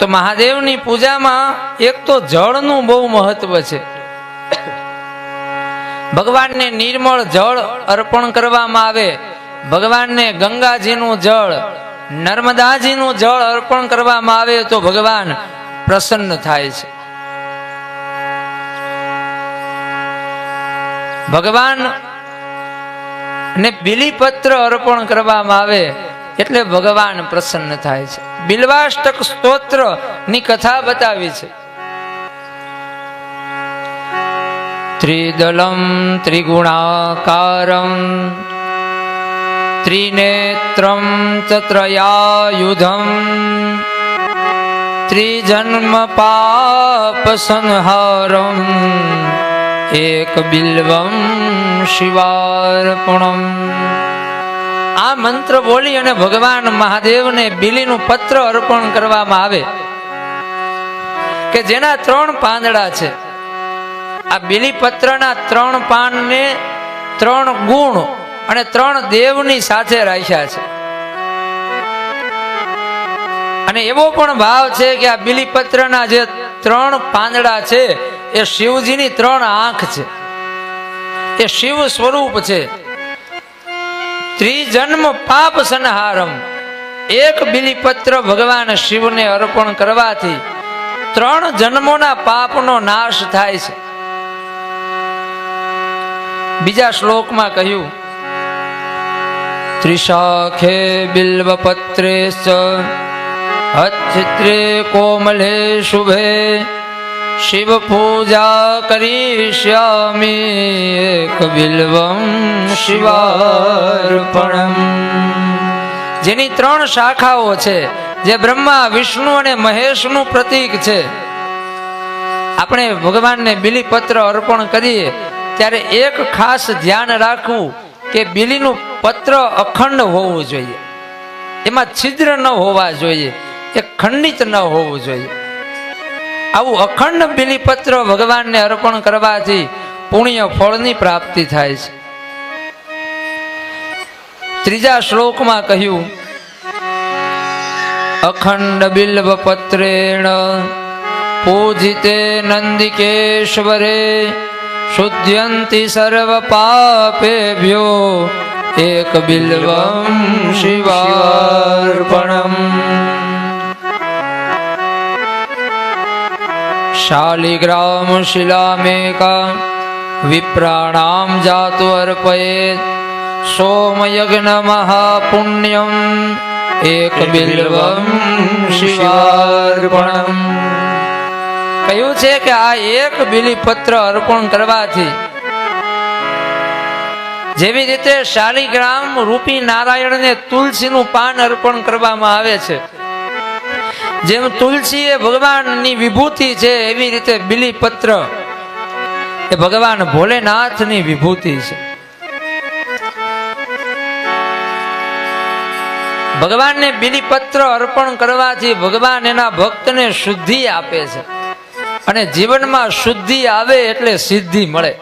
તો મહાદેવની પૂજામાં એક તો જળનું બહુ મહત્વ છે. ભગવાનને નિર્મળ જળ અર્પણ કરવામાં આવે. ભગવાનને ગંગાજીનું જળ, નર્મદાજીનું જળ અર્પણ કરવામાં આવે તો ભગવાન પ્રસન્ન થાય છે. ભગવાન ને બિલીપત્ર અર્પણ કરવામાં આવે. એટલે ભગવાન પ્રસન્ન થાય છે. બિલવાષ્ટક સ્તોત્રની કથા બતાવી છે. ત્રિદલમ, ત્રિગુણાકારમ, ત્રિનેત્રમ, ચત્રયાયુધમ, ત્રિજન્મ પાપ સંહારમ, એક બિલ્વમ શિવાર્પણમ. આ મંત્ર બોલી અને ભગવાન મહાદેવને બિલીનું પત્ર અર્પણ કરવામાં આવે. કે જેના ત્રણ પાંદડા છે. આ બિલીપત્રના ત્રણ પાનને ત્રણ ગુણ અને ત્રણ દેવની સાથે રાખ્યા છે. અને એવો પણ ભાવ છે કે આ બિલીપત્રના જે ત્રણ પાંદડા છે, એ શિવજીની ત્રણ આંખ છે. એ શિવ સ્વરૂપ છે. ત્રિજન્મ પાપ સંહારમ. એક બિલીપત્ર ભગવાન શિવને અર્પણ કરવાથી ત્રણ જન્મોના પાપનો નાશ થાય છે. બીજા શ્લોકમાં કહ્યું, ત્રિશાખે બિલ્વપત્રે હચ્છિત્રે કોમલે શુભે શિવ પૂજા કરીષ્યામી એક બિલ્વમ શિવાર્પણમ. જેની ત્રણ શાખાઓ છે, જે બ્રહ્મા, વિષ્ણુ અને મહેશનું પ્રતીક છે. આપણે ભગવાનને બિલીપત્ર અર્પણ કરીએ, ત્યારે એક ખાસ ધ્યાન રાખવું કે બિલીનું પત્ર અખંડ હોવું જોઈએ. એમાં છિદ્ર ન હોવા જોઈએ, એ ખંડિત ન હોવું જોઈએ. આવું અખંડ બિલીપત્ર ભગવાનને અર્પણ કરવાથી પુણ્ય ફળની પ્રાપ્તિ થાય છે. ત્રીજા શ્લોકમાં કહ્યું, અખંડ બિલ્વ પત્રેણ પૂજિતે નંદિકેશ્વરે શુદ્ધ્યંતિ સર્વ પાપેભ્યો એક બિલ્વમ શિવાર્પણમ. શાલિગ્રામ શિલામેકા વિપ્રાણામ જાતુ અર્પયે સોમયજ્ઞ મહાપુણ્યમ એક બિલ્વમ શિવાર્પણમ કહ્યું છે કે આ એક બિલીપત્ર અર્પણ કરવાથી જેવી રીતે શાલિગ્રામ રૂપી નારાયણને તુલસીનું પાન અર્પણ કરવામાં આવે છે જેમ તુલસી એ ભગવાનની વિભૂતિ છે, એવી રીતે બિલીપત્ર એ ભગવાન ભોલેનાથની વિભૂતિ છે. ભગવાનને બિલીપત્ર અર્પણ કરવાથી ભગવાન એના ભક્તને શુદ્ધિ આપે છે. અને જીવનમાં શુદ્ધિ આવે એટલે સિદ્ધિ મળે.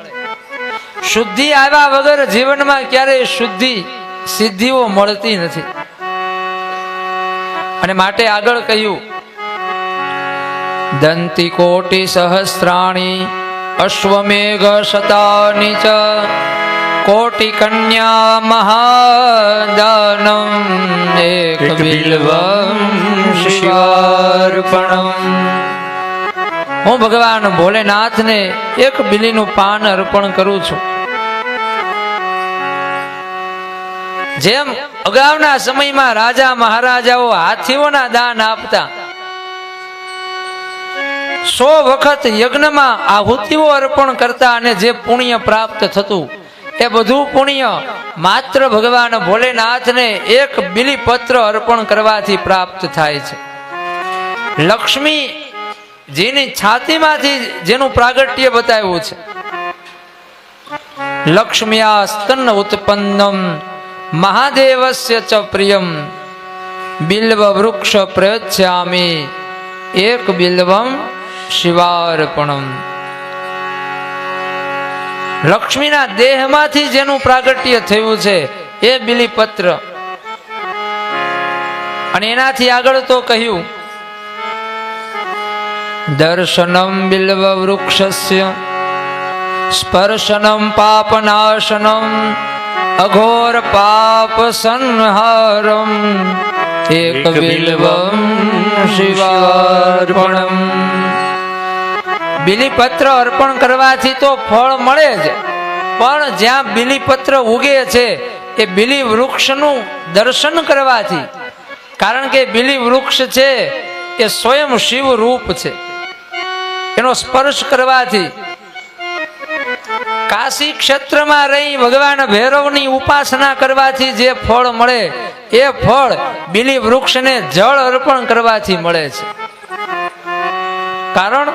શુદ્ધિ આવ્યા વગર જીવનમાં ક્યારેય શુદ્ધિ સિદ્ધિઓ મળતી નથી. અને માટે આગળ કહ્યું દંતી કોટી સહસ્રાણી અશ્વમેઘ શતાની ચ કોટી કન્યા મહાદાનમ એક બિલ્વમ શિવાર્પણમ. હું ભગવાન ભોલેનાથને એક બિલીનું પાન અર્પણ કરું છું. જેમ અગાઉના સમયમાં રાજા મહારાજાઓ હાથીઓના દાન આપતા, સો વખત યજ્ઞમાં આહુતિઓ અર્પણ કરતા અને જે પુણ્ય પ્રાપ્ત થતું, એ બધું પુણ્ય માત્ર ભગવાન ભોલેનાથને એક બિલીપત્ર અર્પણ કરવાથી પ્રાપ્ત થાય છે. લક્ષ્મી જેની છાતીમાંથી જેનું પ્રાગટ્ય બતાવ્યું છે. લક્ષ્મ્યા સ્તન ઉત્પન્નમ મહાદેવસ્ય ચ પ્રિયમ બિલ્વ વૃક્ષ પ્રયચ્છામી એક બિલ્વમ શિવાર્પણમ લક્ષ્મીના દેહમાંથી જેનું પ્રાગટ્ય થયું છે, એ બિલીપત્ર. અને એનાથી આગળ તો કહ્યું, દર્શનમ બિલ્વ વૃક્ષસ્ય સ્પર્શનમ પાપનાશનમ. અઘોર પાપ સંહારમ એક બિલ્વમ શિવાર્પણમ. બિલીપત્ર અર્પણ કરવાથી તો ફળ મળે જ. પણ જ્યાં બિલીપત્ર ઉગે છે એ બિલી વૃક્ષનું દર્શન કરવાથી. કારણ કે બિલી વૃક્ષ છે એ સ્વયં શિવ રૂપ છે. એનો સ્પર્શ કરવાથી કાશી ક્ષેત્રમાં રહી ભગવાન ભૈરવની ઉપાસના કરવાથી જે ફળ મળે એ ફળ બિલી વૃક્ષને જળ અર્પણ કરવાથી મળે છે. કારણ?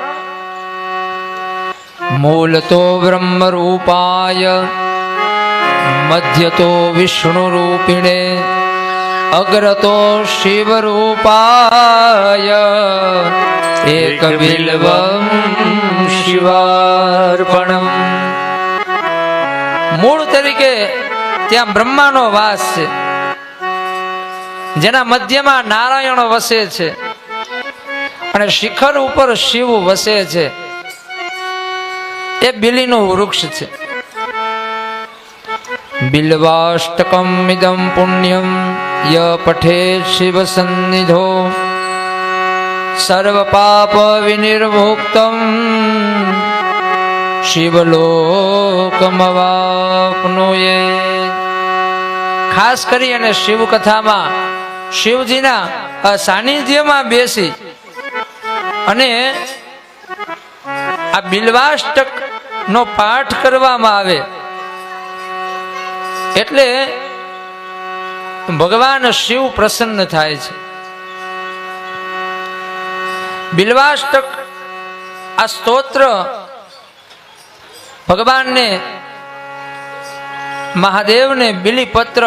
મૂલ તો બ્રહ્મ રૂપાય મધ્ય તો વિષ્ણુ રૂપિણે અગ્ર તો શિવ રૂપાય એક બિલ્વમ શિવાર્પણમ. મૂળ તરીકે ત્યાં બ્રહ્માનો વાસ છે. જેના મધ્યમાં નારાયણ વસે છે. અને શિખર ઉપર શિવ વસે છે. એ બિલીનું વૃક્ષ છે. બિલવાષ્ટકમ ઇદમ પુણ્યમ ય પઠે શિવ સન્નિધો સર્વ પાપ વિનિર્મુક્તમ શિવલોકમવાપનુએ ખાસ કરી અને શિવ કથામાં શિવજીના સાનિધ્યમાં બેસી અને આ બિલવાષ્ટક નો પાઠ કરવામાં આવે. એટલે ભગવાન શિવ પ્રસન્ન થાય છે. બિલવાષ્ટક આ સ્તોત્ર ભગવાનને, મહાદેવને બિલીપત્ર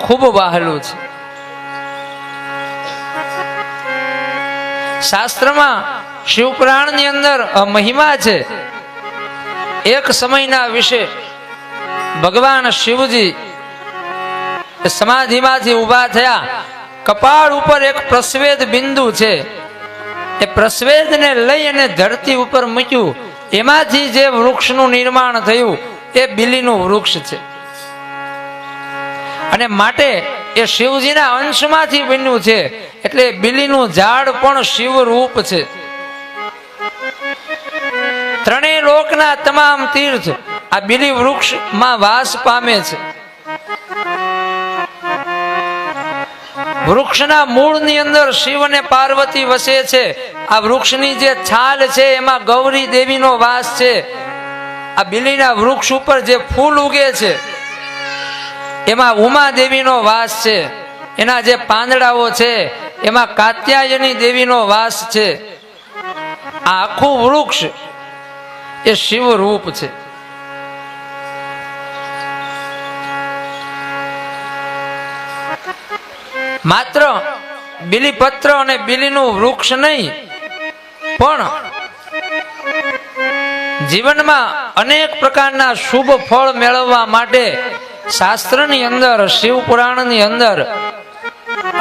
ખૂબ વહાલું છે. શાસ્ત્રમાં શિવપુરાણની અંદર મહિમા છે, એક સમયના વિશે ભગવાન શિવજી સમાધિમાંથી ઊભા થયા. કપાળ ઉપર એક પ્રસ્વેદ બિંદુ છે. એ પ્રસ્વેદને લઈ અને ધરતી ઉપર મૂક્યું. એમાંથી જે વૃક્ષનું નિર્માણ થયું, એ બિલીનું વૃક્ષ છે. અને માટે એ શિવજીના અંશમાંથી બન્યું છે, એટલે બિલીનું ઝાડ પણ શિવ રૂપ છે. ત્રણેય લોકના તમામ તીર્થ આ બિલી વૃક્ષમાં વાસ પામે છે. વૃક્ષના મૂળની અંદર શિવ અને પાર્વતી વસે છે. આ વૃક્ષની જે છાલ છે, એમાં ગૌરી દેવીનો વાસ છે. આ બિલીના વૃક્ષ ઉપર જે ફૂલ ઉગે છે, એમાં ઉમા દેવીનો વાસ છે. એના જે પાંદડાઓ છે, એમાં કાત્યાયની દેવીનો વાસ છે. આ આખું વૃક્ષ એ શિવ રૂપ છે. માત્ર બિલીપત્ર અને બિલીનું વૃક્ષ નહીં, પણ જીવનમાં અનેક પ્રકારના શુભ ફળ મેળવવા માટે શાસ્ત્રની અંદર શિવ પુરાણની અંદર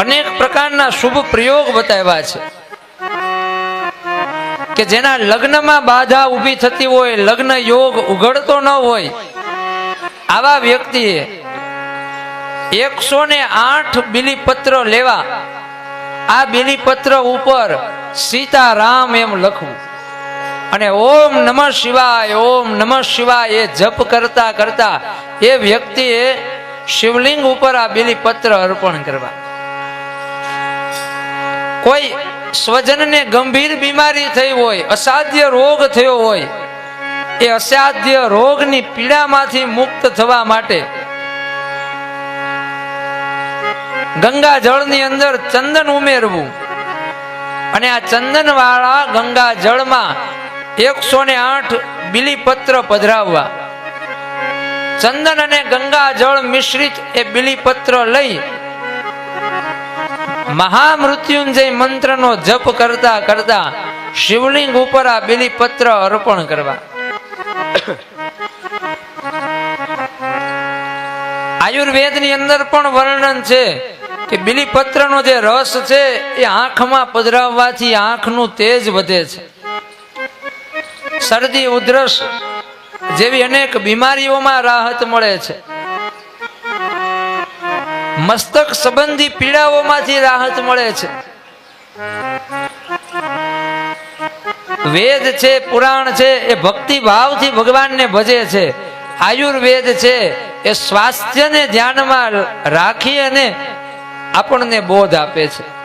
અનેક પ્રકારના શુભ પ્રયોગ બતાવ્યા છે. કે જેના લગ્નમાં બાધા ઊભી થતી હોય, લગ્ન યોગ ઉઘડતો ન હોય, આવા વ્યક્તિએ એકસો ને આઠ બિલીપત્ર લેવા. આ બિલીપત્ર ઉપર સીતારામ એમ લખવું. અને ઓમ નમઃ શિવાય, ઓમ નમઃ શિવાય એ જપ કરતા કરતા એ વ્યક્તિએ શિવલિંગ ઉપર આ બિલીપત્ર અર્પણ કરવા. કોઈ સ્વજનને ગંભીર બીમારી થઈ હોય, અસાધ્ય રોગ થયો હોય, એ અસાધ્ય રોગની પીડામાંથી મુક્ત થવા માટે ગંગા જળની અંદર ચંદન ઉમેરવું. અને આ ચંદન વાળા ગંગા જળમાં એકસો ને આઠ બિલીપત્ર પધરાવવા. ચંદન અને ગંગા જળ મિશ્રિત એ બિલીપત્ર લઈ મહામૃત્યુંજય મંત્રનો જપ કરતા કરતા શિવલિંગ ઉપર આ બિલીપત્ર અર્પણ કરવા. આયુર્વેદની અંદર પણ વર્ણન છે. કે બિલીપત્રનો જે રસ છે એ આંખમાં પધરાવવાથી આંખનું તેજ વધે છે. શરદી, ઉધરસ જેવી અનેક બીમારીઓમાં રાહત મળે છે. મસ્તક સંબંધી પીડાઓમાંથી રાહત મળે છે. વેદ છે, પુરાણ છે, એ ભક્તિ ભાવથી ભગવાનને ભજે છે. આયુર્વેદ છે, એ સ્વાસ્થ્યને ધ્યાનમાં રાખી અને આપણને બોધ આપે છે.